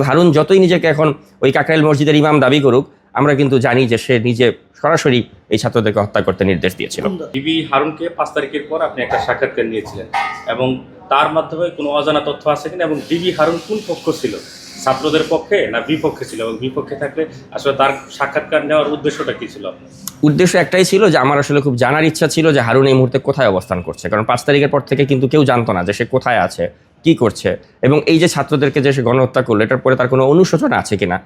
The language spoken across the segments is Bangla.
হারুন যতই নিজেকে এখন ওই কাকরাইল মসজিদের ইমাম দাবি করুক আমরা কিন্তু জানি যে সে নিজে সরাসরি এই ছাত্রদেরকে হত্যা করতে নির্দেশ দিয়েছিল। ডিবি হারুনকে পাঁচ তারিখের পর আপনি একটা সাক্ষাৎকার নিয়েছিলেন এবং তার মাধ্যমে কোনো অজানা তথ্য আছে কিনা এবং ডিবি হারুন কোন পক্ষ ছিল? ছাত্রদের পক্ষে না বিপক্ষে ছিল? এবং বিপক্ষে থাকলে আসলে তার সাক্ষাৎকার নেওয়ার উদ্দেশ্যটা কি ছিল? উদ্দেশ্য একটাই ছিল যে আমার আসলে খুব জানার ইচ্ছা ছিল যে হারুন এই মুহূর্তে কোথায় অবস্থান করছে। কারণ পাঁচ তারিখের পর থেকে কিন্তু কেউ জানতো না যে সে কোথায় আছে। কি করছে? এবং এই যে ছাত্রদেরকে যে সে গণহত্যা করল, এটার পরে তার কোনো অনুশোচনা আছে কিনা?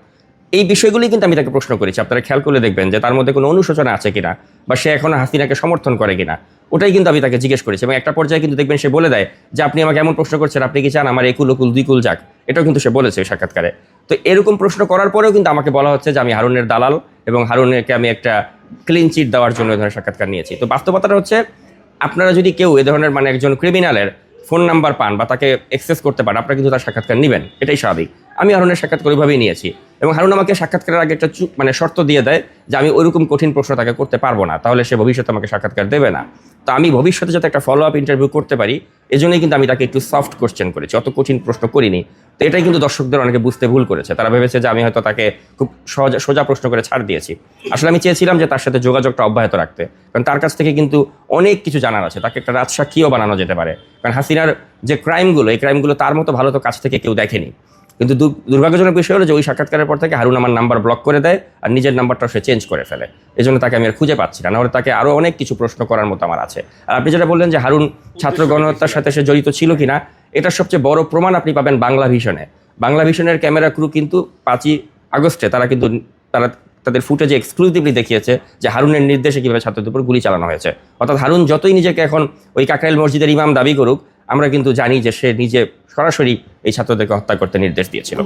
এই বিষয়গুলি কিন্তু আমি তাকে প্রশ্ন করেছি। আপনারা খেয়াল করে দেখবেন যে তার মধ্যে কোনো অনুশোচনা আছে কিনা বা সে এখন হাসিনাকে সমর্থন করে কিনা। ওটাই কিন্তু আমি তাকে জিজ্ঞেস করেছি এবং একটা পর্যায়ে কিন্তু দেখবেন সে বলে দেয় যে, আপনি আমাকে এমন প্রশ্ন করছেন, আপনি কি চান আমার একুল ওকুল দুই কুল যাক? এটাও কিন্তু সে বলেছে সাক্ষাৎকারে। তো এরকম প্রশ্ন করার পরেও কিন্তু আমাকে বলা হচ্ছে যে, আমি হারুনের দালাল এবং হারুনকে আমি একটা ক্লিন চিট দেওয়ার জন্য এ ধরনের সাক্ষাৎকার নিয়েছি। তো বাস্তবতাটা হচ্ছে, আপনারা যদি কেউ এ ধরনের মানে একজন ক্রিমিনালের ফোন নাম্বার পান বা তাকে এক্সেস করতে পারেন, আপনারা কিন্তু তার সাক্ষাৎকার নেবেন। এটাই স্বাভাবিক। আমি হারুনের সাক্ষাৎকার ওইভাবেই নিয়েছি। এবং হারুন আমাকে সাক্ষাৎকারের আগে একটা মানে শর্ত দিয়ে দেয় যে আমি ওইরকম কঠিন প্রশ্ন তাকে করতে পারব না, তাহলে সে ভবিষ্যতে আমাকে সাক্ষাৎকার দেবে না। তো আমি ভবিষ্যতে যাতে একটা ফলো আপ ইন্টারভিউ করতে পারি, এজন্যই কিন্তু আমি তাকে একটু সফট কোশ্চেন করেছি, অত কঠিন প্রশ্ন করিনি। তো এটাই কিন্তু দর্শকদের অনেকে বুঝতে ভুল করেছে, তারা ভেবেছে যে আমি হয়তো তাকে খুব সহজা, সোজা প্রশ্ন করে ছাড় দিয়েছি। আসলে আমি চেয়েছিলাম যে তার সাথে যোগাযোগটা অব্যাহত রাখতে, কারণ তার কাছ থেকে কিন্তু অনেক কিছু জানার আছে, তাকে একটা রাজসাক্ষীও বানানো যেতে পারে। কারণ হাসিনার যে ক্রাইমগুলো এই ক্রাইমগুলো তার মতো ভালো তো কাছ থেকে কেউ দেখেনি। কিন্তু দুর্ভাগ্যজনক বিষয় হলো যে ওই সাক্ষাৎকারের পর থেকে হারুন আমার নাম্বার ব্লক করে দেয় আর নিজের নাম্বারটাও সে চেঞ্জ করে ফেলে। এই জন্য তাকে আমি আর খুঁজে পাচ্ছি না নাহলে তাকে আরও অনেক কিছু প্রশ্ন করার মতো আমার আছে। আর আপনি যেটা বললেন যে হারুন ছাত্র গণহত্যার সাথে সে জড়িত ছিল কিনা এটার সবচেয়ে বড় প্রমাণ আপনি পাবেন বাংলা ভিশনে বাংলা ভিশনের ক্যামেরা ক্রু কিন্তু পাঁচই আগস্টে তারা কিন্তু তারা তাদের ফুটেজে এক্সক্লুসিভলি দেখিয়েছে যে হারুনের নির্দেশে কীভাবে ছাত্রদের উপর গুলি চালানো হয়েছে। অর্থাৎ হারুন যতই নিজেকে এখন ওই কাকরাইল মসজিদের ইমাম দাবি করুক আমরা কিন্তু জানি যে সে নিজে সরাসরি এই ছাত্রদেরকে হত্যা করতে নির্দেশ দিয়েছিল।